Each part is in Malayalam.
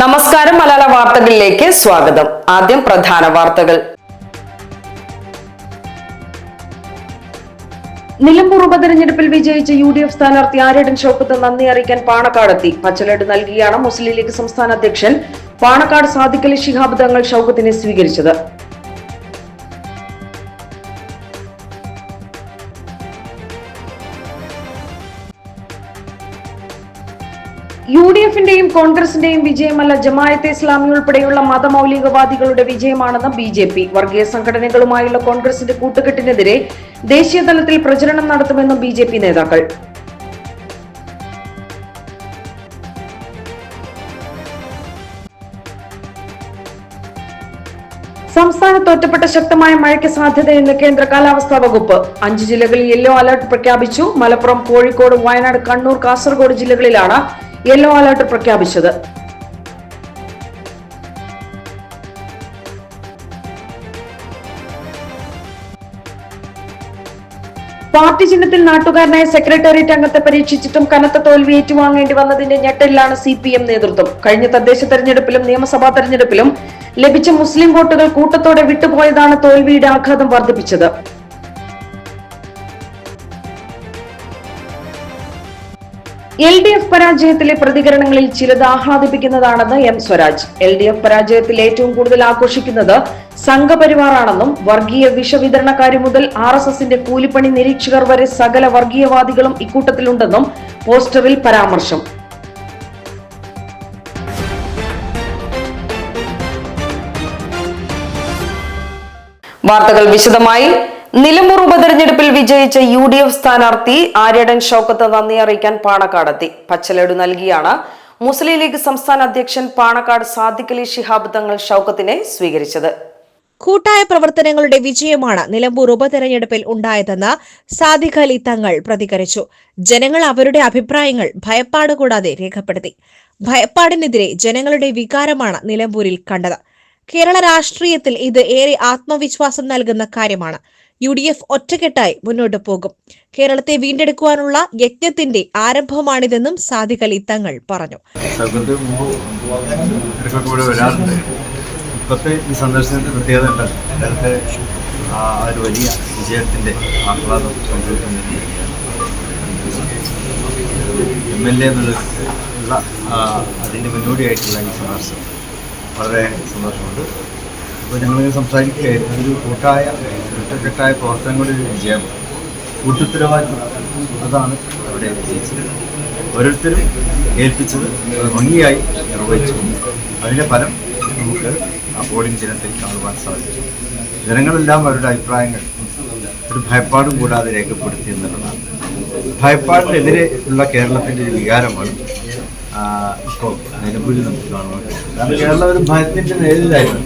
നമസ്കാരം മലയാള വാർത്തകളിലേക്ക് സ്വാഗതം. ആദ്യം പ്രധാന വാർത്തകൾ. നിലമ്പൂർ ഉപതെരഞ്ഞെടുപ്പിൽ വിജയിച്ച യു ഡി എഫ് സ്ഥാനാർത്ഥി ആര്യടൻ ഷോപ്പത്ത് നന്ദി അറിയിക്കാൻ പാണക്കാടെത്തി പച്ചലട്ട് നൽകിയാണ് മുസ്ലിം ലീഗ് സംസ്ഥാന അധ്യക്ഷൻ പാണക്കാട് സാദിഖലി ശിഹാബ് തങ്ങൾ ഷൌക്കത്തിനെ സ്വീകരിച്ചത്. കോൺഗ്രസിന്റെയും വിജയമല്ല ജമായത്തെ ഇസ്ലാമി ഉൾപ്പെടെയുള്ള മതമൗലികവാദികളുടെ വിജയമാണെന്ന് ബി ജെ പി. വർഗീയ സംഘടനകളുമായുള്ള കോൺഗ്രസിന്റെ കൂട്ടുകെട്ടിനെതിരെ ദേശീയ തലത്തിൽ പ്രചരണം നടത്തുമെന്നും ബി ജെ പി നേതാക്കൾ. സംസ്ഥാനത്ത് ഒറ്റപ്പെട്ട ശക്തമായ മഴയ്ക്ക് സാധ്യതയെന്ന് കേന്ദ്ര കാലാവസ്ഥാ വകുപ്പ്. അഞ്ച് ജില്ലകളിൽ യെല്ലോ അലർട്ട് പ്രഖ്യാപിച്ചു. മലപ്പുറം കോഴിക്കോട് വയനാട് കണ്ണൂർ കാസർഗോഡ് ജില്ലകളിലാണ് യെല്ലോ അലർട്ട് പ്രഖ്യാപിച്ചത്. പാർട്ടി ചിഹ്നത്തിൽ നാട്ടുകാരനായ സെക്രട്ടേറിയറ്റ് അംഗത്തെ പരീക്ഷിച്ചിട്ടും കനത്ത തോൽവി ഏറ്റുവാങ്ങേണ്ടി വന്നതിന്റെ ഞെട്ടലിലാണ് സി പി എം നേതൃത്വം. കഴിഞ്ഞ തദ്ദേശ തെരഞ്ഞെടുപ്പിലും നിയമസഭാ തെരഞ്ഞെടുപ്പിലും ലഭിച്ച മുസ്ലിം വോട്ടുകൾ കൂട്ടത്തോടെ വിട്ടുപോയതാണ് തോൽവിയുടെ ആഘാതം വർദ്ധിപ്പിച്ചത്. എൽ ഡി എഫ് പരാജയത്തിലെ പ്രതികരണങ്ങളിൽ ചിലത് ആഹ്ലാദിപ്പിക്കുന്നതാണെന്ന് M Swaraj. L D F പരാജയത്തിൽ ഏറ്റവും കൂടുതൽ ആഘോഷിക്കുന്നത് സംഘപരിവാറാണെന്നും വർഗീയ വിഷവിതരണക്കാരി മുതൽ ആർ എസ് എസിന്റെ കൂലിപ്പണി നിരീക്ഷകർ വരെ സകല വർഗീയവാദികളും ഇക്കൂട്ടത്തിലുണ്ടെന്നും പോസ്റ്ററിൽ പരാമർശം. വാർത്തകൾ വിശദമായി. നിലമ്പൂർ ഉപതെരഞ്ഞെടുപ്പിൽ വിജയിച്ച യു ഡി എഫ് സ്ഥാനാർത്ഥി ആര്യടൻ ഷൗക്കത്ത് നന്ദി അറിയിക്കാൻ പാണക്കാടെത്തി പച്ചലടു നൽകിയാണ്. മുസ്ലിം ലീഗ് സംസ്ഥാന അധ്യക്ഷൻ പാണക്കാട് സാദിഖലി ശിഹാബ് തങ്ങൾ ഷൌക്കത്തിനെ സ്വീകരിച്ചത്. കൂട്ടായ പ്രവർത്തനങ്ങളുടെ വിജയമാണ് നിലമ്പൂർ ഉപതെരഞ്ഞെടുപ്പിൽ ഉണ്ടായതെന്ന് സാദിഖ് അലി തങ്ങൾ പ്രതികരിച്ചു. ജനങ്ങൾ അവരുടെ അഭിപ്രായങ്ങൾ ഭയപ്പാട് കൂടാതെ രേഖപ്പെടുത്തി. ഭയപ്പാടിനെതിരെ ജനങ്ങളുടെ വികാരമാണ് നിലമ്പൂരിൽ കണ്ടത്. കേരള രാഷ്ട്രീയത്തിൽ ഇത് ഏറെ ആത്മവിശ്വാസം നൽകുന്ന കാര്യമാണ്. യു ഡി എഫ് ഒറ്റക്കെട്ടായി മുന്നോട്ട് പോകും. കേരളത്തെ വീണ്ടെടുക്കുവാനുള്ള യജ്ഞത്തിന്റെ ആരംഭമാണിതെന്നും സാദിഖ് അലി തങ്ങൾ പറഞ്ഞു. ഇപ്പോഴത്തെ ഈ സന്ദർശനത്തിന്റെ പ്രത്യേകത നേരത്തെ ആ ഒരു വലിയ വിജയത്തിന്റെ ആഹ്ലാദം എം എൽ എ എന്നുള്ള മുന്നോടിയായിട്ടുള്ള ഈ സന്ദർശനം. വളരെ സന്തോഷമുണ്ട്. അപ്പോൾ ഞങ്ങളിങ്ങനെ സംസാരിക്കുകയായിരുന്നു. ഒരു കൂട്ടായ ഒറ്റക്കെട്ടായ പ്രവർത്തനങ്ങളുടെ ഒരു വിജയം. കൂട്ടുത്തരവാദിത്വം അതാണ് അവിടെ വിജയിച്ചത് ഓരോരുത്തരും ഏൽപ്പിച്ചത് ഭംഗിയായി നിർവഹിച്ചു. അതിന്റെ ഫലം നമുക്ക് ആ പോളിംഗ് ജനത്തിൽ കാണുവാൻ സാധിച്ചു. ജനങ്ങളെല്ലാം അവരുടെ അഭിപ്രായങ്ങൾ ഒരു ഭയപ്പാടും കൂടാതെ രേഖപ്പെടുത്തി എന്നുള്ളതാണ്. ഭയപ്പാടിനെതിരെ ഉള്ള കേരളത്തിന്റെ ഒരു വികാരമാണ് ഇപ്പോൾ നിലവിൽ നമുക്ക് കാണുവാൻ കാരണം കേരളം ഒരു ഭയത്തിന്റെ നേരിലായിരുന്നു.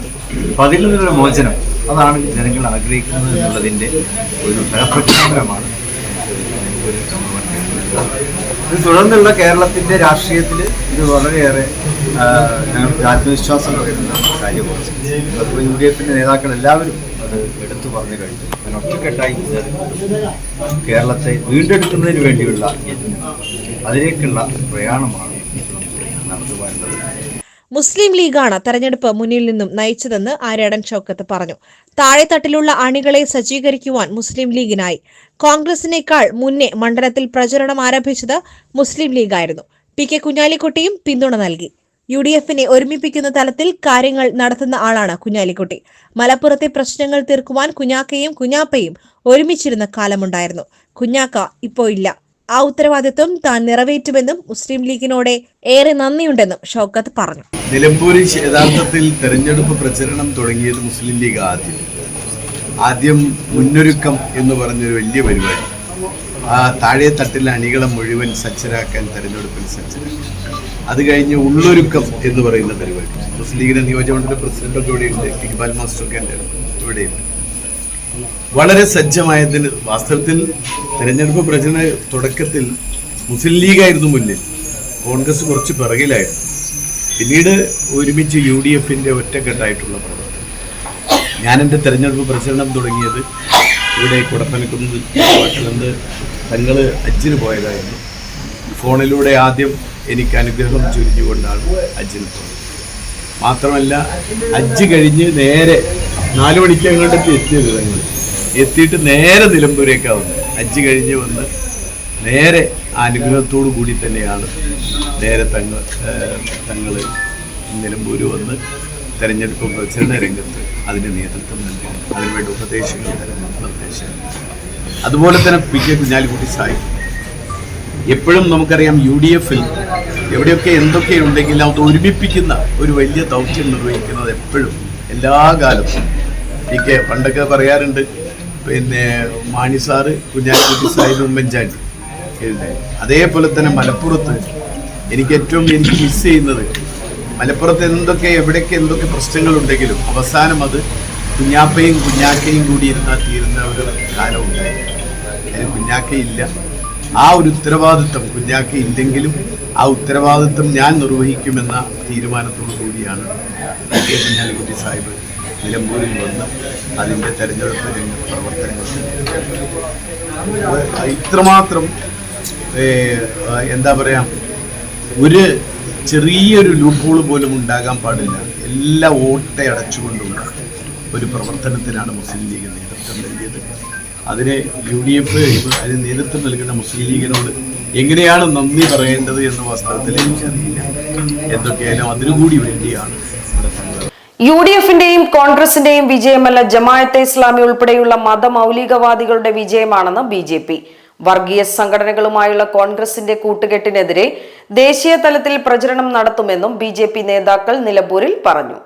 അപ്പം അതിൽ നിന്നുള്ള മോചനം അതാണ് ജനങ്ങൾ ആഗ്രഹിക്കുന്നത് എന്നുള്ളതിന്റെ ഒരു ഫലപ്രഖ്യാപനമാണ് ഇത് തുടർന്നുള്ള കേരളത്തിന്റെ രാഷ്ട്രീയത്തിൽ ഇത് വളരെയേറെ ഞങ്ങൾക്ക് ആത്മവിശ്വാസം പകരുന്ന കാര്യമാണ്. യു ഡി എഫിന്റെ നേതാക്കൾ എല്ലാവരും അത് എടുത്തു പറഞ്ഞു കഴിഞ്ഞു. ഞാൻ ഒറ്റക്കെട്ടായി കേരളത്തെ വീണ്ടെടുക്കുന്നതിന് വേണ്ടിയുള്ള അതിലേക്കുള്ള പ്രയാണമാണ് നടത്തുവാനുള്ളത് മുസ്ലിം ലീഗാണ് തെരഞ്ഞെടുപ്പ് മുന്നിൽ നിന്നും നയിച്ചതെന്ന് ആര്യാടൻ ഷൌക്കത്ത് പറഞ്ഞു. താഴെത്തട്ടിലുള്ള അണികളെ സജ്ജീകരിക്കുവാൻ മുസ്ലിം ലീഗിനായി. കോൺഗ്രസിനേക്കാൾ മുന്നേ മണ്ഡലത്തിൽ പ്രചരണം ആരംഭിച്ചത് മുസ്ലിം ലീഗായിരുന്നു. പി കെ കുഞ്ഞാലിക്കുട്ടിയും പിന്തുണ നൽകി. യു ഡി എഫിനെ ഒരുമിപ്പിക്കുന്ന തലത്തിൽ കാര്യങ്ങൾ നടത്തുന്ന ആളാണ് കുഞ്ഞാലിക്കുട്ടി. മലപ്പുറത്തെ പ്രശ്നങ്ങൾ തീർക്കുവാൻ കുഞ്ഞാക്കയും കുഞ്ഞാപ്പയും ഒരുമിച്ചിരുന്ന കാലമുണ്ടായിരുന്നു. കുഞ്ഞാക്ക ഇപ്പോ ഇല്ല. ആ ഉത്തരവാദിത്വം താൻ നിറവേറ്റുമെന്നും മുസ്ലിം ലീഗിനോട് ഏറെ നന്ദിയുണ്ടെന്നും ഷൌക്കത്ത് പറഞ്ഞു. നിലമ്പൂരിൽ യഥാർത്ഥത്തിൽ തെരഞ്ഞെടുപ്പ് പ്രചരണം തുടങ്ങിയത് മുസ്ലിം ലീഗ് ആദ്യം. ആദ്യം മുന്നൊരുക്കം എന്ന് പറഞ്ഞൊരു വലിയ പരിപാടി. ആ താഴെ തട്ടിലെ അണികളെ മുഴുവൻ സജ്ജരാക്കാൻ തെരഞ്ഞെടുപ്പിൽ സജ്ജരാക്കി. അത് കഴിഞ്ഞ് ഉള്ളൊരുക്കം എന്ന് പറയുന്ന പരിപാടി. മുസ്ലിം ലീഗിന്റെ നിയോജകമണ്ഡല പ്രസിഡന്റ് ഇവിടെയുണ്ട്. ഇക്ബാൽ എന്റെ ഇവിടെയുണ്ട്. വളരെ സജ്ജമായതിന് വാസ്തവത്തിൽ തെരഞ്ഞെടുപ്പ് പ്രചരണ തുടക്കത്തിൽ മുസ്ലിം ലീഗായിരുന്നു മുന്നിൽ. കോൺഗ്രസ് കുറച്ച് പിറകിലായിരുന്നു. പിന്നീട് ഒരുമിച്ച് യു ഡി എഫിന്റെ ഒറ്റക്കെട്ടായിട്ടുള്ള പ്രവർത്തനം. ഞാൻ എന്റെ തെരഞ്ഞെടുപ്പ് പ്രചരണം തുടങ്ങിയത് ഇവിടെ കുടപ്പനക്കുന്ന് പട്ടണത്ത് തങ്ങൾ അജ്ജിന് പോയതായിരുന്നു. ഫോണിലൂടെ ആദ്യം എനിക്ക് അനുഗ്രഹം ചൊരിഞ്ഞുകൊണ്ടാണ് ഹജ്ജിന് പോയത്. മാത്രമല്ല അജ്ജ് കഴിഞ്ഞ് നേരെ നാല് മണിക്ക് അങ്ങോട്ടൊക്കെ എത്തിയത് ഞങ്ങൾ എത്തിയിട്ട് നേരെ നിലമ്പൂരേക്കാണ് അഞ്ച് കഴിഞ്ഞ് വന്ന് നേരെ അനുഗ്രഹത്തോടു കൂടി തന്നെയാണ് നേരെ തങ്ങൾ തങ്ങൾ നിലമ്പൂര് വന്ന് തെരഞ്ഞെടുപ്പ് പ്രചരണ രംഗത്ത് അതിന് നേതൃത്വം നൽകി. അതിനുവേണ്ട ഉപദേശങ്ങൾ നിർദ്ദേശം അതുപോലെ തന്നെ പി കെ കുഞ്ഞാലിക്കുട്ടി സാഹിബ് എപ്പോഴും നമുക്കറിയാം യു ഡി എഫിൽ എവിടെയൊക്കെ എന്തൊക്കെ ഉണ്ടെങ്കിലും അത് ഒരുമിപ്പിക്കുന്ന ഒരു വലിയ ദൗത്യം നിർവഹിക്കുന്നത് എപ്പോഴും എല്ലാ കാലത്തും എനിക്ക് പണ്ടൊക്കെ പറയാറുണ്ട്. പിന്നെ മാണിസാറ് കുഞ്ഞാലിക്കുട്ടി സാഹിബ് ഉമ്മൻചാണ്ടി. അതേപോലെ തന്നെ മലപ്പുറത്ത് എനിക്ക് ഏറ്റവും എനിക്ക് മിസ് ചെയ്യുന്നത് മലപ്പുറത്ത് എന്തൊക്കെ എവിടെയൊക്കെ എന്തൊക്കെ പ്രശ്നങ്ങളുണ്ടെങ്കിലും അവസാനം അത് കുഞ്ഞാപ്പയും കുഞ്ഞാക്കയും കൂടി ഇരുന്നാൽ തീരുന്ന ഒരു കാലം ഉണ്ടായിരുന്നു. അതിന് കുഞ്ഞാക്കയില്ല ആ ഒരു ഉത്തരവാദിത്വം കുഞ്ഞാക്ക ഇല്ലെങ്കിലും ആ ഉത്തരവാദിത്വം ഞാൻ നിർവഹിക്കുമെന്ന തീരുമാനത്തോടു കൂടിയാണ് കുഞ്ഞാലിക്കുട്ടി സാഹിബ് നിലമ്പൂരിൽ വന്ന് അതിന്റെ തെരഞ്ഞെടുപ്പ് രംഗ പ്രവർത്തനങ്ങൾ ഇത്രമാത്രം എന്താ പറയാ ഒരു ചെറിയൊരു ലൂപ്പോൾ പോലും ഉണ്ടാകാൻ പാടില്ല. എല്ലാ ഓട്ടെ അടച്ചുകൊണ്ടുള്ള ഒരു പ്രവർത്തനത്തിനാണ് മുസ്ലിം ലീഗ് നേതൃത്വം നൽകിയത്. അതിന് യു ഡി എഫ് അതിന് നേതൃത്വം നൽകുന്ന മുസ്ലിം ലീഗിനോട് എങ്ങനെയാണ് നന്ദി പറയേണ്ടത് എന്ന വാസ്തവത്തിൽ എനിക്കറിയില്ല. എന്തൊക്കെയാലും അതിനുകൂടി വേണ്ടിയാണ് യു ഡി എഫിന്റെയും കോൺഗ്രസിന്റെയും വിജയമല്ല ജമായത്തെ ഇസ്ലാമി ഉൾപ്പെടെയുള്ള മതമൗലികവാദികളുടെ വിജയമാണെന്ന് ബി ജെ പി. വർഗീയ സംഘടനകളുമായുള്ള കോൺഗ്രസിന്റെ കൂട്ടുകെട്ടിനെതിരെ ദേശീയ തലത്തിൽ പ്രചരണം നടത്തുമെന്നും ബി ജെ പി നേതാക്കൾ നിലമ്പൂരിൽ പറഞ്ഞു.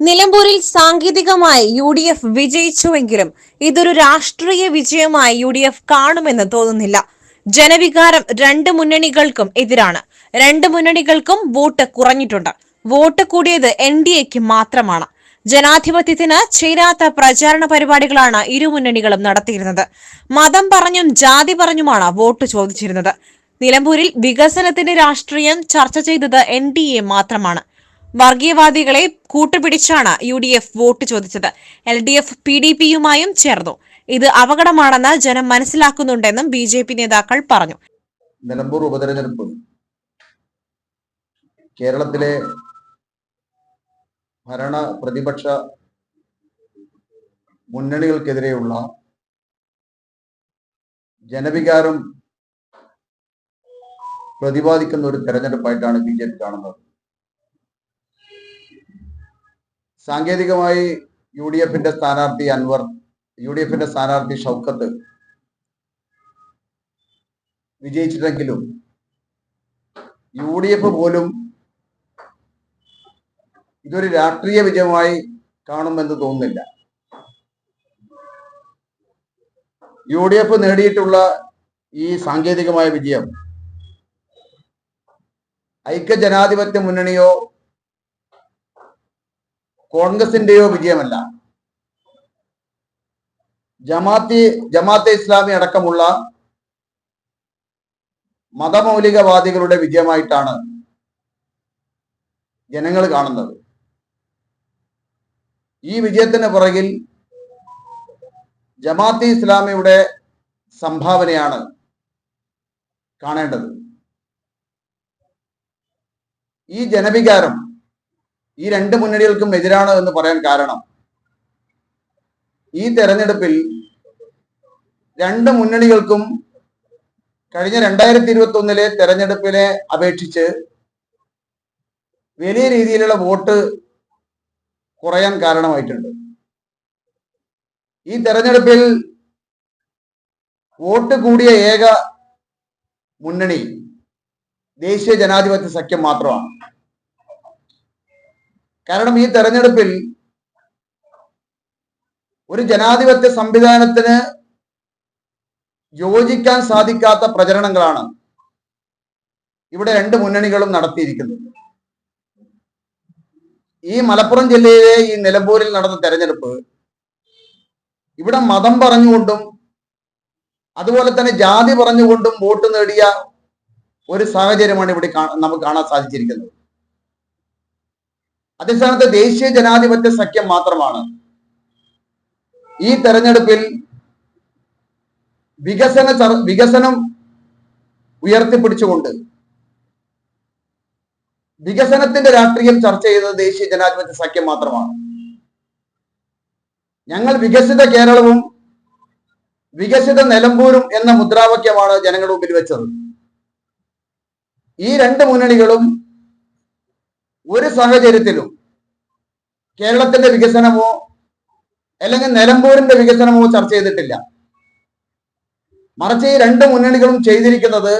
നിലമ്പൂരിൽ സാങ്കേതികമായി യു ഡി എഫ് വിജയിച്ചുവെങ്കിലും ഇതൊരു രാഷ്ട്രീയ വിജയമായി യു ഡി എഫ് കാണുമെന്ന് തോന്നുന്നില്ല. ജനവികാരം രണ്ട് മുന്നണികൾക്കും എതിരാണ്. രണ്ട് മുന്നണികൾക്കും വോട്ട് കുറഞ്ഞിട്ടുണ്ട്. വോട്ട് കൂടിയത് എൻ ഡി എക്ക് മാത്രമാണ്. ജനാധിപത്യത്തിന് ചേരാത്ത പ്രചാരണ പരിപാടികളാണ് ഇരു മുന്നണികളും നടത്തിയിരുന്നത്. മതം പറഞ്ഞും ജാതി പറഞ്ഞുമാണ് വോട്ട് ചോദിച്ചിരുന്നത്. നിലമ്പൂരിൽ വികസനത്തിന്റെ രാഷ്ട്രീയം ചർച്ച ചെയ്തത് എൻ ഡി എ മാത്രമാണ്. വർഗീയവാദികളെ കൂട്ടുപിടിച്ചാണ് യു ഡി എഫ് വോട്ട് ചോദിച്ചത്. L D F P D പിയുമായും ചേർന്നു. ഇത് അപകടമാണെന്ന് ജനം മനസ്സിലാക്കുന്നുണ്ടെന്നും ബി ജെ പി നേതാക്കൾ പറഞ്ഞു. നിലമ്പൂർ ഉപതെരഞ്ഞെടുപ്പ് കേരളത്തിലെ ഭരണ പ്രതിപക്ഷ മുന്നണികൾക്കെതിരെയുള്ള ജനവികാരം പ്രതിപാദിക്കുന്ന ഒരു തെരഞ്ഞെടുപ്പായിട്ടാണ് ബി ജെ പി കാണുന്നത്. സാങ്കേതികമായി യു ഡി എഫിന്റെ സ്ഥാനാർത്ഥി അൻവർ യു ഡി എഫിന്റെ സ്ഥാനാർത്ഥി ഷൗക്കത്ത് വിജയിച്ചിട്ടെങ്കിലും യു ഡി എഫ് പോലും ഇതൊരു രാഷ്ട്രീയ വിജയമായി കാണുമെന്ന് തോന്നുന്നില്ല. യു ഡി എഫ് നേടിയിട്ടുള്ള ഈ സാങ്കേതികമായ വിജയം ഐക്യ ജനാധിപത്യ മുന്നണിയോ കോൺഗ്രസിന്റെയോ വിജയമല്ല. ജമാഅത്തി ജമാഅത്തെ ഇസ്ലാമി അടക്കമുള്ള മതമൗലികവാദികളുടെ വിജയമായിട്ടാണ് ജനങ്ങൾ കാണുന്നത്. ഈ വിജയത്തിന് പുറകിൽ ജമാഅത്തെ ഇസ്ലാമിയുടെ സംഭാവനയാണ് കാണേണ്ടത്. ഈ ജനവികാരം ഈ രണ്ട് മുന്നണികൾക്കും എതിരാണ് എന്ന് പറയാൻ കാരണം ഈ തെരഞ്ഞെടുപ്പിൽ രണ്ട് മുന്നണികൾക്കും കഴിഞ്ഞ രണ്ടായിരത്തി ഇരുപത്തി ഒന്നിലെ തെരഞ്ഞെടുപ്പിനെ അപേക്ഷിച്ച് വലിയ രീതിയിലുള്ള വോട്ട് കുറയാൻ കാരണമായിട്ടുണ്ട്. ഈ തെരഞ്ഞെടുപ്പിൽ വോട്ട് കൂടിയ ഏക മുന്നണി ദേശീയ ജനാധിപത്യ സഖ്യം മാത്രമാണ്. കാരണം ഈ തെരഞ്ഞെടുപ്പിൽ ഒരു ജനാധിപത്യ സംവിധാനത്തിന് യോജിക്കാൻ സാധിക്കാത്ത പ്രചരണങ്ങളാണ് ഇവിടെ രണ്ട് മുന്നണികളും നടത്തിയിരിക്കുന്നത്. ഈ മലപ്പുറം ജില്ലയിലെ ഈ നിലമ്പൂരിൽ നടന്ന തെരഞ്ഞെടുപ്പ് ഇവിടെ മതം പറഞ്ഞുകൊണ്ടും അതുപോലെ തന്നെ ജാതി പറഞ്ഞുകൊണ്ടും വോട്ട് നേടിയ ഒരു സാഹചര്യമാണ് ഇവിടെ നമുക്ക് കാണാൻ സാധിച്ചിരിക്കുന്നത്. അതേസ്ഥാനത്ത് ദേശീയ ജനാധിപത്യ സഖ്യം മാത്രമാണ് ഈ തെരഞ്ഞെടുപ്പിൽ വികസന വികസനം ഉയർത്തിപ്പിടിച്ചുകൊണ്ട് വികസനത്തിന്റെ രാഷ്ട്രീയം ചർച്ച ചെയ്തത് ദേശീയ ജനാധിപത്യ സഖ്യം മാത്രമാണ്. ഞങ്ങൾ വികസിത കേരളവും വികസിത നിലമ്പൂരും എന്ന മുദ്രാവാക്യമാണ് ജനങ്ങളുടെ മുമ്പിൽ വെച്ചത്. ഈ രണ്ട് മുന്നണികളും ഒരു സാഹചര്യത്തിലും കേരളത്തിന്റെ വികസനമോ അല്ലെങ്കിൽ നിലമ്പൂരിന്റെ വികസനമോ ചർച്ച ചെയ്തിട്ടില്ല. മറിച്ച് ഈ രണ്ട് മുന്നണികളും ചെയ്തിരിക്കുന്നത്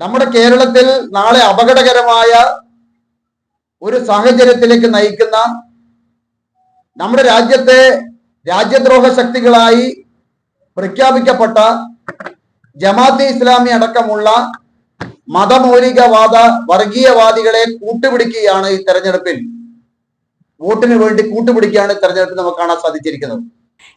നമ്മുടെ കേരളത്തിൽ നാളെ അപകടകരമായ ഒരു സാഹചര്യത്തിലേക്ക് നയിക്കുന്ന നമ്മുടെ രാജ്യത്തെ രാജ്യദ്രോഹ ശക്തികളായി പ്രഖ്യാപിക്കപ്പെട്ട ജമാഅത്തെ ഇസ്ലാമി അടക്കമുള്ള മതമൗലികവാദ വർഗീയവാദികളെ കൂട്ടുപിടിക്കുകയാണ് ഈ തെരഞ്ഞെടുപ്പിൽ. വോട്ടിന് വേണ്ടി കൂട്ടുപിടിക്കുകയാണ് തെരഞ്ഞെടുപ്പിൽ നമുക്ക് കാണാൻ സാധിച്ചിരിക്കുന്നത്.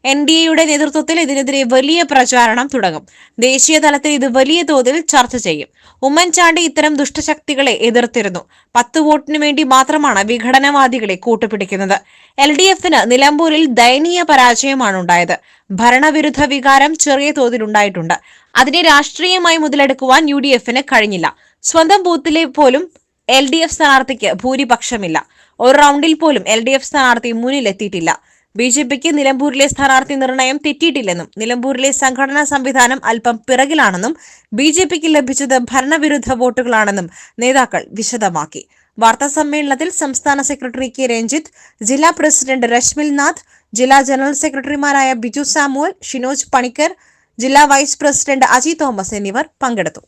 എൻ ഡി എയുടെ നേതൃത്വത്തിൽ ഇതിനെതിരെ വലിയ പ്രചാരണം തുടങ്ങും. ദേശീയ തലത്തിൽ ഇത് വലിയ തോതിൽ ചർച്ച ചെയ്യും. ഉമ്മൻചാണ്ടി ഇത്തരം ദുഷ്ടശക്തികളെ എതിർത്തിരുന്നു. പത്ത് വോട്ടിനു വേണ്ടി മാത്രമാണ് വിഘടനവാദികളെ കൂട്ടുപിടിക്കുന്നത്. എൽ ഡി എഫിന് നിലമ്പൂരിൽ ദയനീയ പരാജയമാണ് ഉണ്ടായത് ഭരണവിരുദ്ധ വികാരം ചെറിയ തോതിൽ ഉണ്ടായിട്ടുണ്ട് അതിനെ രാഷ്ട്രീയമായി മുതലെടുക്കുവാൻ യു ഡി എഫിന് കഴിഞ്ഞില്ല. സ്വന്തം ബൂത്തിലെ പോലും എൽ ഡി എഫ് സ്ഥാനാർത്ഥിക്ക് ഭൂരിപക്ഷമില്ല. ഒരു റൗണ്ടിൽ പോലും എൽ ഡി എഫ് സ്ഥാനാർത്ഥി മുന്നിലെത്തിയിട്ടില്ല. ബി ജെ പിക്ക് നിലമ്പൂരിലെ സ്ഥാനാർത്ഥി നിർണയം തെറ്റിയിട്ടില്ലെന്നും നിലമ്പൂരിലെ സംഘടനാ സംവിധാനം അല്പം പിറകിലാണെന്നും ബി ജെ പിക്ക് ലഭിച്ചത് ഭരണവിരുദ്ധ വോട്ടുകളാണെന്നും നേതാക്കൾ വിശദമാക്കി. വാർത്താ സമ്മേളനത്തിൽ സംസ്ഥാന സെക്രട്ടറി കെ രഞ്ജിത്ത് ജില്ലാ പ്രസിഡന്റ് രശ്മിൽ നാഥ് ജില്ലാ ജനറൽ സെക്രട്ടറിമാരായ ബിജു സാമുവൽ ഷിനോജ് പണിക്കർ ജില്ലാ വൈസ് പ്രസിഡന്റ് അജി തോമസ് എന്നിവർ പങ്കെടുത്തു.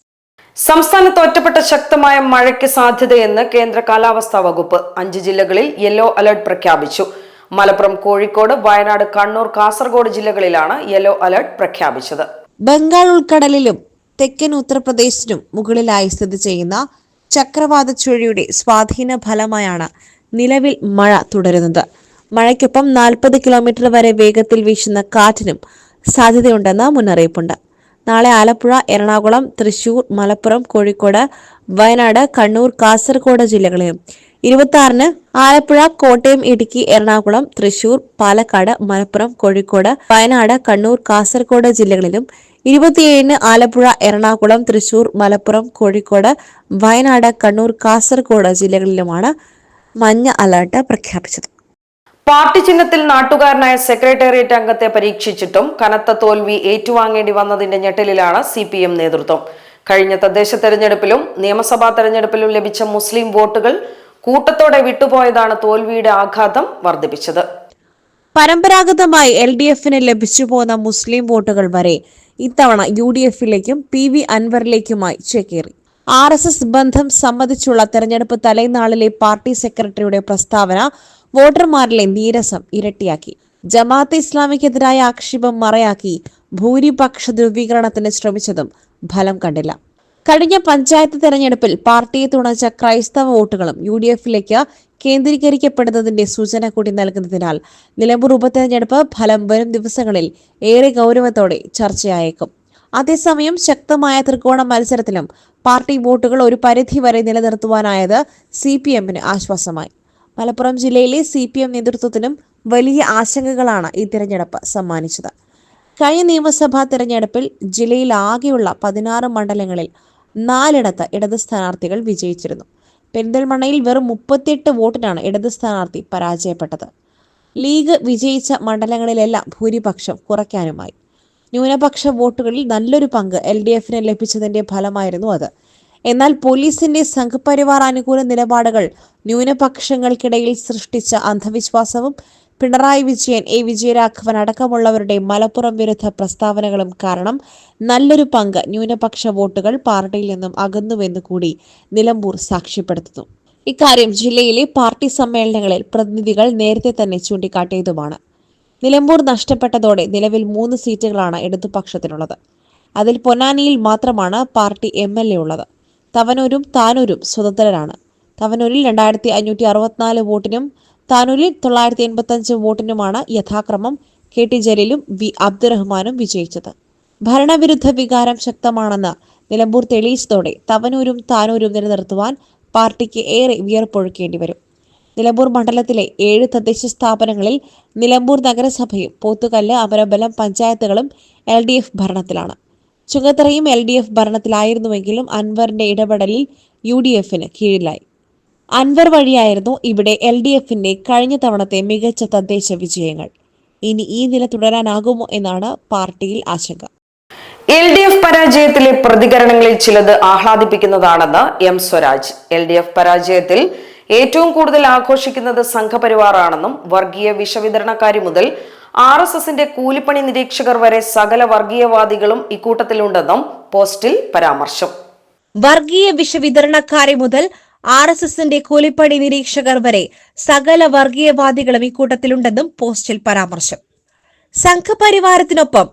സംസ്ഥാനത്ത് ഒറ്റപ്പെട്ട ശക്തമായ മഴയ്ക്ക് സാധ്യതയെന്ന് കേന്ദ്ര കാലാവസ്ഥാ വകുപ്പ് അഞ്ച് ജില്ലകളിൽ യെല്ലോ അലർട്ട് പ്രഖ്യാപിച്ചു. മലപ്പുറം കോഴിക്കോട് വയനാട് കണ്ണൂർ കാസർഗോഡ് ജില്ലകളിലാണ് യെല്ലോ അലർട്ട് പ്രഖ്യാപിച്ചത്. ബംഗാൾ ഉൾക്കടലിലും തെക്കൻ ഉത്തർപ്രദേശിനും മുകളിലായി സ്ഥിതി ചെയ്യുന്ന ചക്രവാത ചുഴിയുടെ സ്വാധീന ഫലമായാണ് നിലവിൽ മഴ തുടരുന്നത്. മഴയ്ക്കൊപ്പം നാൽപ്പത് കിലോമീറ്റർ വരെ വേഗത്തിൽ വീശുന്ന കാറ്റിനും സാധ്യതയുണ്ടെന്ന് മുന്നറിയിപ്പുണ്ട്. നാളെ ആലപ്പുഴ എറണാകുളം തൃശൂർ മലപ്പുറം കോഴിക്കോട് വയനാട് കണ്ണൂർ കാസർഗോഡ് ജില്ലകളിലും ഇരുപത്തി ആറിന് ആലപ്പുഴ കോട്ടയം ഇടുക്കി എറണാകുളം തൃശൂർ പാലക്കാട് മലപ്പുറം കോഴിക്കോട് വയനാട് കണ്ണൂർ കാസർഗോഡ് ജില്ലകളിലും ഇരുപത്തിയേഴിന് ആലപ്പുഴ എറണാകുളം തൃശൂർ മലപ്പുറം കോഴിക്കോട് വയനാട് കണ്ണൂർ കാസർഗോഡ് ജില്ലകളിലുമാണ് മഞ്ഞ അലർട്ട് പ്രഖ്യാപിച്ചത്. പാർട്ടി ചിഹ്നത്തിൽ നാട്ടുകാരനായ സെക്രട്ടേറിയറ്റ് അംഗത്തെ പരീക്ഷിച്ചിട്ടും കനത്ത തോൽവി ഏറ്റുവാങ്ങേണ്ടി വന്നതിന്റെ ഞെട്ടലിലാണ് സി പി എം നേതൃത്വം. കഴിഞ്ഞ തദ്ദേശ തെരഞ്ഞെടുപ്പിലും നിയമസഭാ തെരഞ്ഞെടുപ്പിലും ലഭിച്ച മുസ്ലിം വോട്ടുകൾ കൂട്ടത്തോടെ വിട്ടുപോയതാണ് തോൽവിയുടെ ആഘാതം വർദ്ധിപ്പിച്ചത്. പരമ്പരാഗതമായി എൽ ഡി എഫിന് ലഭിച്ചു പോന്ന മുസ്ലിം വോട്ടുകൾ വരെ ഇത്തവണ യു ഡി എഫിലേക്കും പി വി അൻവറിലേക്കുമായി ചേക്കേറി. ആർ എസ് എസ് ബന്ധം സംബന്ധിച്ചുള്ള തെരഞ്ഞെടുപ്പ് തലേനാളിലെ പാർട്ടി സെക്രട്ടറിയുടെ പ്രസ്താവന വോട്ടർമാരിലെ നീരസം ഇരട്ടിയാക്കി. ജമാഅത്ത് ഇസ്ലാമിക്കെതിരായ ആക്ഷേപം മറയാക്കി ഭൂരിപക്ഷ ധ്രുവീകരണത്തിന് ശ്രമിച്ചതും ഫലം കണ്ടില്ല. കഴിഞ്ഞ പഞ്ചായത്ത് തെരഞ്ഞെടുപ്പിൽ പാർട്ടിയെ തുണച്ച ക്രൈസ്തവ വോട്ടുകളും യു ഡി എഫിലേക്ക് കേന്ദ്രീകരിക്കപ്പെടുന്നതിന്റെ സൂചന കൂടി നൽകുന്നതിനാൽ നിലമ്പൂർ ഉപതെരഞ്ഞെടുപ്പ് ഫലം വരും ദിവസങ്ങളിൽ ഏറെ ഗൗരവത്തോടെ ചർച്ചയായേക്കും. അതേസമയം ശക്തമായ ത്രികോണ മത്സരത്തിലും പാർട്ടി വോട്ടുകൾ ഒരു പരിധി വരെ നിലനിർത്തുവാനായത് സി പി എമ്മിന് ആശ്വാസമായി. മലപ്പുറം ജില്ലയിലെ സി പി എം നേതൃത്വത്തിനും വലിയ ആശങ്കകളാണ് ഈ തിരഞ്ഞെടുപ്പ് സമ്മാനിച്ചത്. കഴിഞ്ഞ നിയമസഭാ തിരഞ്ഞെടുപ്പിൽ ജില്ലയിൽ ആകെയുള്ള പതിനാറ് മണ്ഡലങ്ങളിൽ നാലിടത്ത് ഇടത് സ്ഥാനാർത്ഥികൾ വിജയിച്ചിരുന്നു. പെരിന്തൽമണ്ണയിൽ വെറും മുപ്പത്തിയെട്ട് വോട്ടിനാണ് ഇടത് സ്ഥാനാർത്ഥി പരാജയപ്പെട്ടത്. ലീഗ് വിജയിച്ച മണ്ഡലങ്ങളിലെല്ലാം ഭൂരിപക്ഷം കുറയ്ക്കാനുമായി. ന്യൂനപക്ഷ വോട്ടുകളിൽ നല്ലൊരു പങ്ക് എൽ ഡി എഫിന് ലഭിച്ചതിന്റെ ഫലമായിരുന്നു അത്. എന്നാൽ പോലീസിന്റെ സംഘപരിവാർ അനുകൂല നിലപാടുകൾ ന്യൂനപക്ഷങ്ങൾക്കിടയിൽ സൃഷ്ടിച്ച അന്ധവിശ്വാസവും പിണറായി വിജയൻ എ. വിജയരാഘവൻ അടക്കമുള്ളവരുടെ മലപ്പുറം വിരുദ്ധ പ്രസ്താവനകളും കാരണം നല്ലൊരു പങ്ക് ന്യൂനപക്ഷ വോട്ടുകൾ പാർട്ടിയിൽ നിന്നും അകന്നുവെന്ന് കൂടി നിലമ്പൂർ സാക്ഷ്യപ്പെടുത്തുന്നു. ഇക്കാര്യം ജില്ലയിലെ പാർട്ടി സമ്മേളനങ്ങളിൽ പ്രതിനിധികൾ നേരത്തെ തന്നെ ചൂണ്ടിക്കാട്ടിയതുമാണ്. നിലമ്പൂർ നഷ്ടപ്പെട്ടതോടെ നിലവിൽ മൂന്ന് സീറ്റുകളാണ് ഇടതുപക്ഷത്തിനുള്ളത്. അതിൽ പൊന്നാനിയിൽ മാത്രമാണ് പാർട്ടി എം എൽ എ ഉള്ളത്. തവനൂരും താനൂരും സ്വതന്ത്രരാണ്. തവനൂരിൽ രണ്ടായിരത്തി അഞ്ഞൂറ്റി അറുപത്തിനാല് വോട്ടിനും താനൂരിൽ തൊള്ളായിരത്തി എൺപത്തഞ്ച് വോട്ടിനുമാണ് യഥാക്രമം കെ ടി ജലീലും വി അബ്ദുറഹ്മാനും വിജയിച്ചത്. ഭരണവിരുദ്ധ വികാരം ശക്തമാണെന്ന് നിലമ്പൂർ തെളിയിച്ചതോടെ തവനൂരും താനൂരും നിലനിർത്തുവാൻ പാർട്ടിക്ക് ഏറെ വിയർപ്പൊഴുക്കേണ്ടി വരും. നിലമ്പൂർ മണ്ഡലത്തിലെ ഏഴ് തദ്ദേശ സ്ഥാപനങ്ങളിൽ നിലമ്പൂർ നഗരസഭയും പോത്തുകല്ല് അമരബലം പഞ്ചായത്തുകളും എൽ ഡി എഫ് ഭരണത്തിലാണ്. ചുങ്കത്തറയും എൽ ഡി എഫ് ഭരണത്തിലായിരുന്നുവെങ്കിലും അൻവറിന്റെ ഇടപെടലിൽ യു ഡി എഫിന് കീഴിലായി. അൻവർ വഴിയായിരുന്നു ഇവിടെ എൽ ഡി എഫിന്റെ കഴിഞ്ഞ തവണത്തെ മികച്ച തദ്ദേശ വിജയങ്ങൾ. ഇനി ഈ നില തുടരാനാകുമോ എന്നാണ് പാർട്ടിയിൽ ആശങ്ക. എൽ ഡി എഫ് പരാജയത്തിലെ പ്രതികരണങ്ങളിൽ ചിലത് ആഹ്ലാദിപ്പിക്കുന്നതാണെന്ന് M Swaraj. L D F പരാജയത്തിൽ ഏറ്റവും കൂടുതൽ ആഘോഷിക്കുന്നത് സംഘപരിവാറാണെന്നും വർഗീയ വിഷവിതരണക്കാരി മുതൽ ആർ എസ് എസിന്റെ കൂലിപ്പണി നിരീക്ഷകർ വരെ സകല വർഗീയവാദികളും ഇക്കൂട്ടത്തിലുണ്ടെന്നും പോസ്റ്റിൽ പരാമർശം. വർഗീയ വിഷവിതരണക്കാരി മുതൽ ആർ എസ് എസിന്റെ കൂലിപ്പണി നിരീക്ഷകർ വരെ സകല വർഗീയവാദികളും ഇക്കൂട്ടത്തിലുണ്ടെന്നും പോസ്റ്റിൽ പരാമർശം. സംഘപരിവാരത്തിനൊപ്പം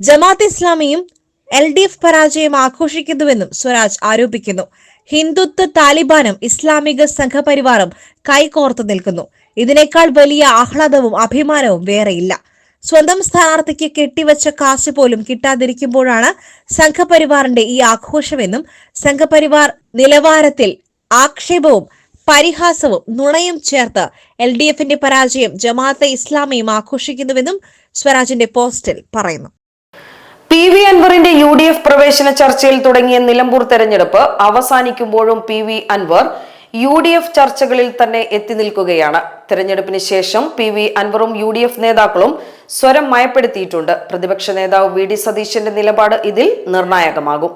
ജമാഅത്ത് ഇസ്ലാമിയും എൽ ഡി എഫ് പരാജയം ആഘോഷിക്കുന്നുവെന്നും സ്വരാജ് ആരോപിക്കുന്നു. ഹിന്ദുത്വ താലിബാനും ഇസ്ലാമിക സംഘപരിവാറും കൈകോർത്തു നിൽക്കുന്നു. ഇതിനേക്കാൾ വലിയ ആഹ്ലാദവും അഭിമാനവും വേറെയില്ല. സ്വന്തം സ്ഥാനാർത്ഥിക്ക് കെട്ടിവച്ച കാശ് പോലും കിട്ടാതിരിക്കുമ്പോഴാണ് സംഘപരിവാറിന്റെ ഈ ആഘോഷമെന്നും സംഘപരിവാർ നിലവാരത്തിൽ ആക്ഷേപവും പരിഹാസവും നുണയും ചേർത്ത് എൽ ഡി എഫിന്റെ പരാജയം ജമാഅത്തെ ഇസ്ലാമിയും ആഘോഷിക്കുന്നുവെന്നും സ്വരാജിന്റെ പോസ്റ്റിൽ പറയുന്നു. പി വി അൻവറിന്റെ യു ഡി എഫ് പ്രവേശന ചർച്ചയിൽ തുടങ്ങിയ നിലമ്പൂർ തെരഞ്ഞെടുപ്പ് അവസാനിക്കുമ്പോഴും P V Anvar U D F ചർച്ചകളിൽ തന്നെ എത്തി നിൽക്കുകയാണ്. തെരഞ്ഞെടുപ്പിന് ശേഷം പി വി അൻവറും യു ഡി എഫ് നേതാക്കളും സ്വരം മയപ്പെടുത്തിയിട്ടുണ്ട്. പ്രതിപക്ഷ നേതാവ് വി ഡി സതീശന്റെ നിലപാട് ഇതിൽ നിർണായകമാകും.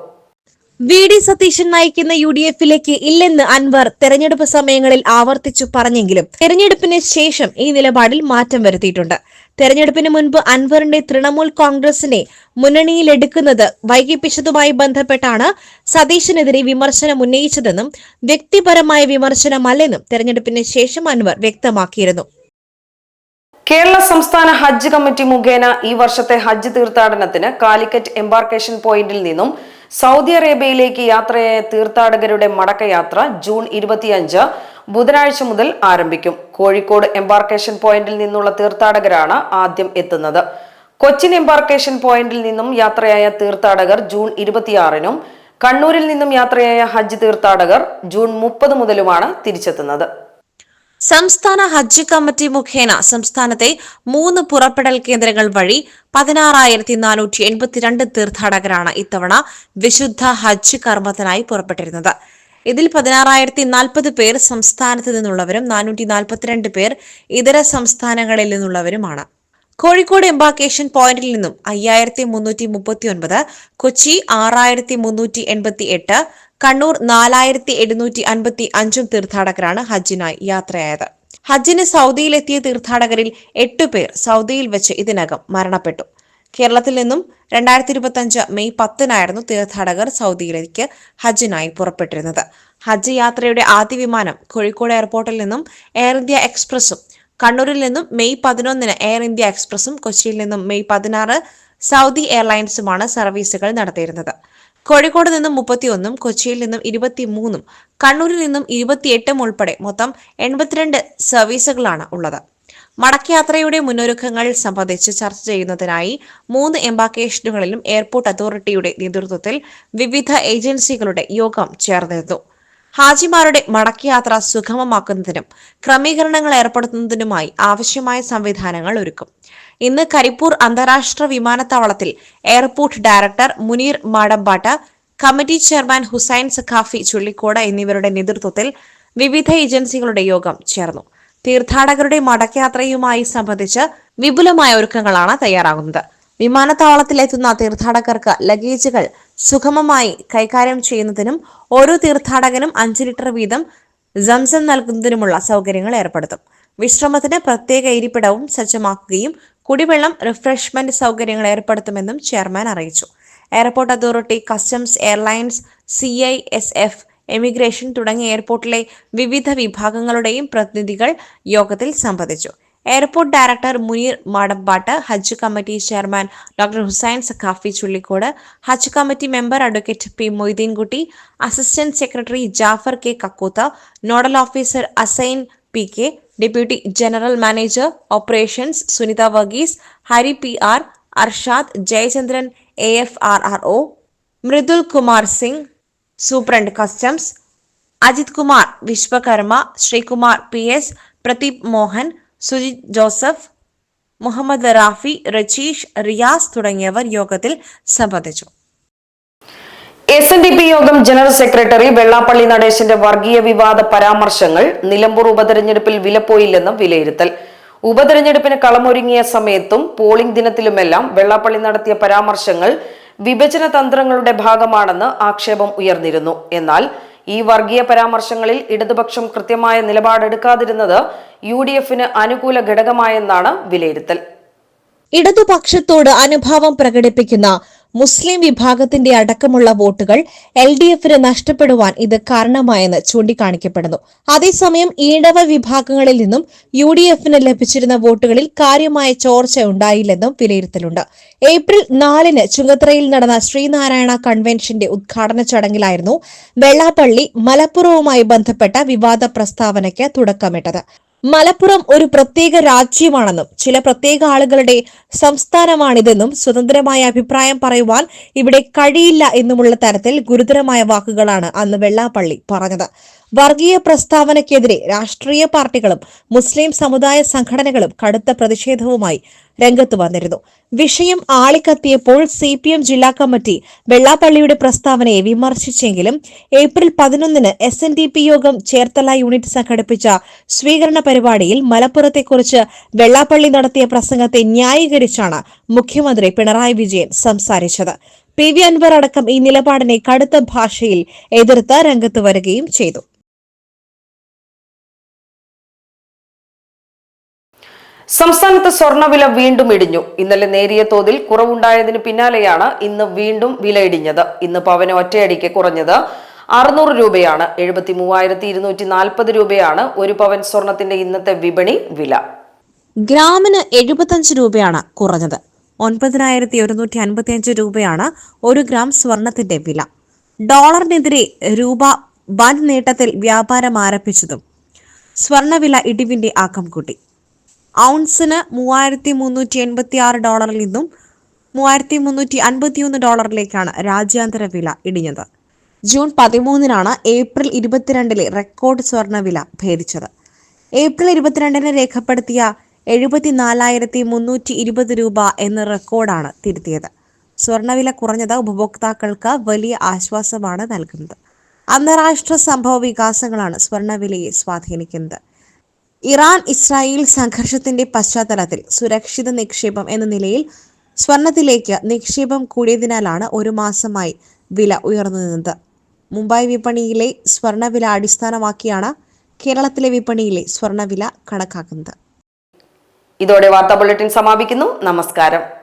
വി ഡി സതീശൻ നയിക്കുന്ന യു ഡി എഫിലേക്ക് ഇല്ലെന്ന് അൻവർ തെരഞ്ഞെടുപ്പ് സമയങ്ങളിൽ ആവർത്തിച്ചു പറഞ്ഞെങ്കിലും തെരഞ്ഞെടുപ്പിന് ശേഷം ഈ നിലപാടിൽ മാറ്റം വരുത്തിയിട്ടുണ്ട്. തെരഞ്ഞെടുപ്പിന് മുൻപ് അൻവറിന്റെ തൃണമൂൽ കോൺഗ്രസിനെ മുന്നണിയിലെടുക്കുന്നത് വൈകിപ്പിച്ചതുമായി ബന്ധപ്പെട്ടാണ് സതീശനെതിരെ വിമർശനം ഉന്നയിച്ചതെന്നും വ്യക്തിപരമായ വിമർശനമല്ലെന്നും തെരഞ്ഞെടുപ്പിന് ശേഷം അൻവർ വ്യക്തമാക്കിയിരുന്നു. കേരള സംസ്ഥാന ഹജ്ജ് കമ്മിറ്റി മുഖേന ഈ വർഷത്തെ ഹജ്ജ് തീർത്ഥാടനത്തിന് കാലിക്കറ്റ് എംബാർക്കേഷൻ പോയിന്റിൽ നിന്നും സൗദി അറേബ്യയിലേക്ക് യാത്രയായ തീർത്ഥാടകരുടെ മടക്കയാത്ര ജൂൺ ഇരുപത്തിയഞ്ച് ബുധനാഴ്ച മുതൽ ആരംഭിക്കും. കോഴിക്കോട് എംബാർക്കേഷൻ പോയിന്റിൽ നിന്നുള്ള തീർത്ഥാടകരാണ് ആദ്യം എത്തുന്നത്. കൊച്ചിൻ എംബാർക്കേഷൻ പോയിന്റിൽ നിന്നും യാത്രയായ തീർത്ഥാടകർ ജൂൺ ഇരുപത്തിയാറിനും കണ്ണൂരിൽ നിന്നും യാത്രയായ ഹജ്ജ് തീർത്ഥാടകർ ജൂൺ മുപ്പത് മുതലുമാണ് തിരിച്ചെത്തുന്നത്. സംസ്ഥാന ഹജ്ജ് കമ്മിറ്റി മുഖേന സംസ്ഥാനത്തെ മൂന്ന് പുറപ്പെടൽ കേന്ദ്രങ്ങൾ വഴി പതിനാറായിരത്തി നാനൂറ്റി എൺപത്തിരണ്ട് തീർത്ഥാടകരാണ് ഇത്തവണ വിശുദ്ധ ഹജ്ജ് കർമ്മത്തിനായി പുറപ്പെട്ടിരുന്നത്. ഇതിൽ പതിനാറായിരത്തി നാൽപ്പത് പേർ സംസ്ഥാനത്ത് നിന്നുള്ളവരും നാനൂറ്റി നാൽപ്പത്തിരണ്ട് പേർ ഇതര സംസ്ഥാനങ്ങളിൽ നിന്നുള്ളവരുമാണ്. കോഴിക്കോട് എംബാക്കേഷൻ പോയിന്റിൽ നിന്നും അയ്യായിരത്തി മുന്നൂറ്റി മുപ്പത്തി ഒൻപത് കൊച്ചി ആറായിരത്തി മുന്നൂറ്റി എൺപത്തി എട്ട് കണ്ണൂർ നാലായിരത്തി എഴുന്നൂറ്റി അൻപത്തി അഞ്ചും തീർത്ഥാടകരാണ് ഹജ്ജിനായി യാത്രയായത്. ഹജ്ജിന് സൗദിയിലെത്തിയ തീർത്ഥാടകരിൽ എട്ടുപേർ സൗദിയിൽ വെച്ച് ഇതിനകം മരണപ്പെട്ടു. കേരളത്തിൽ നിന്നും രണ്ടായിരത്തി ഇരുപത്തി അഞ്ച് മെയ് പത്തിനായിരുന്നു തീർത്ഥാടകർ സൗദിയിലേക്ക് ഹജ്ജിനായി പുറപ്പെട്ടിരുന്നത്. ഹജ്ജ് യാത്രയുടെ ആദ്യ വിമാനം കോഴിക്കോട് എയർപോർട്ടിൽ നിന്നും എയർ ഇന്ത്യ എക്സ്പ്രസും കണ്ണൂരിൽ നിന്നും മെയ് പതിനൊന്നിന് എയർ ഇന്ത്യ എക്സ്പ്രസും കൊച്ചിയിൽ നിന്നും മെയ് പതിനാറ് സൗദി എയർലൈൻസുമാണ് സർവീസുകൾ നടത്തിയിരുന്നത്. കോഴിക്കോട് നിന്നും മുപ്പത്തിയൊന്നും കൊച്ചിയിൽ നിന്നും ഇരുപത്തിമൂന്നും കണ്ണൂരിൽ നിന്നും ഇരുപത്തിയെട്ടും ഉൾപ്പെടെ മൊത്തം എൺപത്തിരണ്ട് സർവീസുകളാണ് ഉള്ളത്. മടക്കയാത്രയുടെ മുന്നൊരുക്കങ്ങൾ സംബന്ധിച്ച് ചർച്ച ചെയ്യുന്നതിനായി മൂന്ന് എംബാക്കേഷനുകളിലും എയർപോർട്ട് അതോറിറ്റിയുടെ നേതൃത്വത്തിൽ വിവിധ ഏജൻസികളുടെ യോഗം ചേർന്നിരുന്നു. ഹാജിമാരുടെ മടക്കയാത്ര സുഗമമാക്കുന്നതിനും ക്രമീകരണങ്ങൾ ഏർപ്പെടുത്തുന്നതിനുമായി ആവശ്യമായ സംവിധാനങ്ങൾ ഒരുക്കും. ഇന്ന് കരിപ്പൂർ അന്താരാഷ്ട്ര വിമാനത്താവളത്തിൽ airport director Muneer Madampatt committee chairman Hussain Saqafi Chullikode എന്നിവരുടെ നേതൃത്വത്തിൽ വിവിധ ഏജൻസികളുടെ യോഗം ചേർന്നു. തീർത്ഥാടകരുടെ മടക്കയാത്രയുമായി സംബന്ധിച്ച് വിപുലമായ ഒരുക്കങ്ങളാണ് തയ്യാറാകുന്നത്. വിമാനത്താവളത്തിലെത്തുന്ന തീർത്ഥാടകർക്ക് ലഗേജുകൾ സുഗമമായി കൈകാര്യം ചെയ്യുന്നതിനും ഓരോ തീർത്ഥാടകനും അഞ്ച് ലിറ്റർ വീതം സംസം നൽകുന്നതിനുമുള്ള സൗകര്യങ്ങൾ ഏർപ്പെടുത്തും. വിശ്രമത്തിന് പ്രത്യേക ഇരിപ്പിടവും സജ്ജമാക്കുകയും കുടിവെള്ളം റിഫ്രഷ്മെന്റ് സൗകര്യങ്ങൾ ഏർപ്പെടുത്തുമെന്നും ചെയർമാൻ അറിയിച്ചു. Airport authority customs airlines C I S F emigration തുടങ്ങിയ എയർപോർട്ടിലെ വിവിധ വിഭാഗങ്ങളുടെയും പ്രതിനിധികൾ യോഗത്തിൽ സംബന്ധിച്ചു airport director Muneer Madampatt Hajj committee chairman doctor Hussain Saqafi Chullikode Hajj committee member advocate P Moideenkutty assistant secretary Jafar K Kakkooth nodal officer Asain P K deputy general manager operations Sunitha Varghese Hari P R Arshad Jayachandran A F R R O Mridul Kumar Singh superintendent customs Ajith Kumar Vishwakarma Sreekumar P S Pradeep Mohan Sujith Joseph Muhammad Rafi Rajeesh Riyas തുടങ്ങിയവർ യോഗത്തിൽ സംബന്ധിച്ചു. എസ് എൻ ഡി പി യോഗം ജനറൽ സെക്രട്ടറി വെള്ളാപ്പള്ളി നടേശന്റെ വർഗീയ വിവാദ പരാമർശങ്ങൾ നിലമ്പൂർ ഉപതെരഞ്ഞെടുപ്പിൽ വിലപ്പോയില്ലെന്ന് വിലയിരുത്തൽ. ഉപതെരഞ്ഞെടുപ്പിന് കളമൊരുങ്ങിയ സമയത്തും പോളിംഗ് ദിനത്തിലുമെല്ലാം വെള്ളാപ്പള്ളി നടത്തിയ പരാമർശങ്ങൾ വിഭജന തന്ത്രങ്ങളുടെ ഭാഗമാണെന്ന് ആക്ഷേപം ഉയർന്നിരുന്നു. എന്നാൽ ഈ വർഗീയ പരാമർശങ്ങളിൽ ഇടതുപക്ഷം കൃത്യമായ നിലപാടെടുക്കാതിരുന്നത് യു ഡി എഫിന് അനുകൂല ഘടകമായെന്നാണ് വിലയിരുത്തൽ. ഇടതുപക്ഷത്തോട് അനുഭാവം പ്രകടിപ്പിക്കുന്ന മുസ്ലിം വിഭാഗത്തിന്റെ അടക്കമുള്ള വോട്ടുകൾ എൽ ഡി എഫിന് നഷ്ടപ്പെടുവാൻ ഇത് കാരണമായെന്ന് ചൂണ്ടിക്കാണിക്കപ്പെടുന്നു. അതേസമയം ഈടവ വിഭാഗങ്ങളിൽ നിന്നും യു ഡി എഫിന് ലഭിച്ചിരുന്ന വോട്ടുകളിൽ കാര്യമായ ചോർച്ച ഉണ്ടായില്ലെന്നും വിലയിരുത്തലുണ്ട്. ഏപ്രിൽ നാലിന് ചുങ്കത്തറയിൽ നടന്ന ശ്രീനാരായണ കൺവെൻഷന്റെ ഉദ്ഘാടന ചടങ്ങിലായിരുന്നു വെള്ളാപ്പള്ളി മലപ്പുറവുമായി ബന്ധപ്പെട്ട വിവാദ പ്രസ്താവനയ്ക്ക് തുടക്കമിട്ടത്. മലപ്പുറം ഒരു പ്രത്യേക രാജ്യമാണെന്നും ചില പ്രത്യേക ആളുകളുടെ സംസ്ഥാനമാണിതെന്നും സ്വതന്ത്രമായ അഭിപ്രായം പറയുവാൻ ഇവിടെ കഴിയില്ല എന്നുമുള്ള തരത്തിൽ ഗുരുതരമായ വാക്കുകളാണ് അന്ന് വെള്ളാപ്പള്ളി പറഞ്ഞത്. വർഗീയ പ്രസ്താവനയ്ക്കെതിരെ രാഷ്ട്രീയ പാർട്ടികളും മുസ്ലിം സമുദായ സംഘടനകളും കടുത്ത പ്രതിഷേധവുമായി രംഗത്ത് വന്നിരുന്നു. വിഷയം ആളിക്കത്തിയപ്പോൾ സി പി എം ജില്ലാ കമ്മിറ്റി വെള്ളാപ്പള്ളിയുടെ പ്രസ്താവനയെ വിമർശിച്ചെങ്കിലും ഏപ്രിൽ പതിനൊന്നിന് എസ് എൻ ഡി പി യോഗം ചേർത്തല യൂണിറ്റ് സംഘടിപ്പിച്ച സ്വീകരണ പരിപാടിയിൽ മലപ്പുറത്തെക്കുറിച്ച് വെള്ളാപ്പള്ളി നടത്തിയ പ്രസംഗത്തെ ന്യായീകരിച്ചാണ് മുഖ്യമന്ത്രി പിണറായി വിജയൻ സംസാരിച്ചത്. പി വി അൻവർ അടക്കം ഈ നിലപാടിനെ കടുത്ത ഭാഷയിൽ എതിർത്ത് രംഗത്ത് വരികയും ചെയ്തു. സംസ്ഥാനത്ത് സ്വർണവില വീണ്ടും ഇടിഞ്ഞു. ഇന്നലെ നേരിയ തോതിൽ കുറവുണ്ടായതിനു പിന്നാലെയാണ് ഇന്ന് വീണ്ടും വില ഇടിഞ്ഞത്. ഇന്ന് പവന് ഒറ്റയടിക്ക് കുറഞ്ഞത് അറുന്നൂറ് രൂപയാണ്. എഴുപത്തി മൂവായിരത്തി ഇരുന്നൂറ്റി നാൽപ്പത് രൂപയാണ് ഒരു പവൻ സ്വർണത്തിന്റെ ഇന്നത്തെ വിപണി വില. ഗ്രാമിന് എഴുപത്തഞ്ച് രൂപയാണ് കുറഞ്ഞത്. ഒൻപതിനായിരത്തി ഒരുന്നൂറ്റി അൻപത്തി അഞ്ച് രൂപയാണ് ഒരു ഗ്രാം സ്വർണത്തിന്റെ വില. ഡോളറിനെതിരെ രൂപ വൻ നേട്ടത്തിൽ വ്യാപാരം ആരംഭിച്ചതും സ്വർണവില ഇടിവിന്റെ ആക്കം കൂട്ടി. ഔൺസിന് മൂവായിരത്തി മുന്നൂറ്റി എൺപത്തി ആറ് ഡോളറിൽ നിന്നും മൂവായിരത്തി മുന്നൂറ്റി അൻപത്തിയൊന്ന് ഡോളറിലേക്കാണ് രാജ്യാന്തര വില ഇടിഞ്ഞത്. ജൂൺ പതിമൂന്നിനാണ് ഏപ്രിൽ ഇരുപത്തിരണ്ടിലെ റെക്കോർഡ് സ്വർണവില ഭേദിച്ചത്. ഏപ്രിൽ ഇരുപത്തിരണ്ടിന് രേഖപ്പെടുത്തിയ എഴുപത്തിനാലായിരത്തി മുന്നൂറ്റി ഇരുപത് രൂപ എന്ന റെക്കോർഡാണ് തിരുത്തിയത്. സ്വർണവില കുറഞ്ഞത് ഉപഭോക്താക്കൾക്ക് വലിയ ആശ്വാസമാണ് നൽകുന്നത്. അന്താരാഷ്ട്ര സംഭവ വികാസങ്ങളാണ് സ്വർണവിലയെ സ്വാധീനിക്കുന്നത്. ഇറാൻ ഇസ്രായേൽ സംഘർഷത്തിന്റെ പശ്ചാത്തലത്തിൽ സുരക്ഷിത നിക്ഷേപം എന്ന നിലയിൽ സ്വർണത്തിലേക്ക് നിക്ഷേപം കൂടിയതിനാലാണ് ഒരു മാസമായി വില ഉയർന്നു നിന്നത്. മുംബൈ വിപണിയിലെ സ്വർണവില അടിസ്ഥാനമാക്കിയാണ് കേരളത്തിലെ വിപണിയിലെ സ്വർണവില കണക്കാക്കുന്നത്. ഇതോടെ വാർത്താ ബുള്ളറ്റിൻ സമാപിക്കുന്നു. നമസ്കാരം.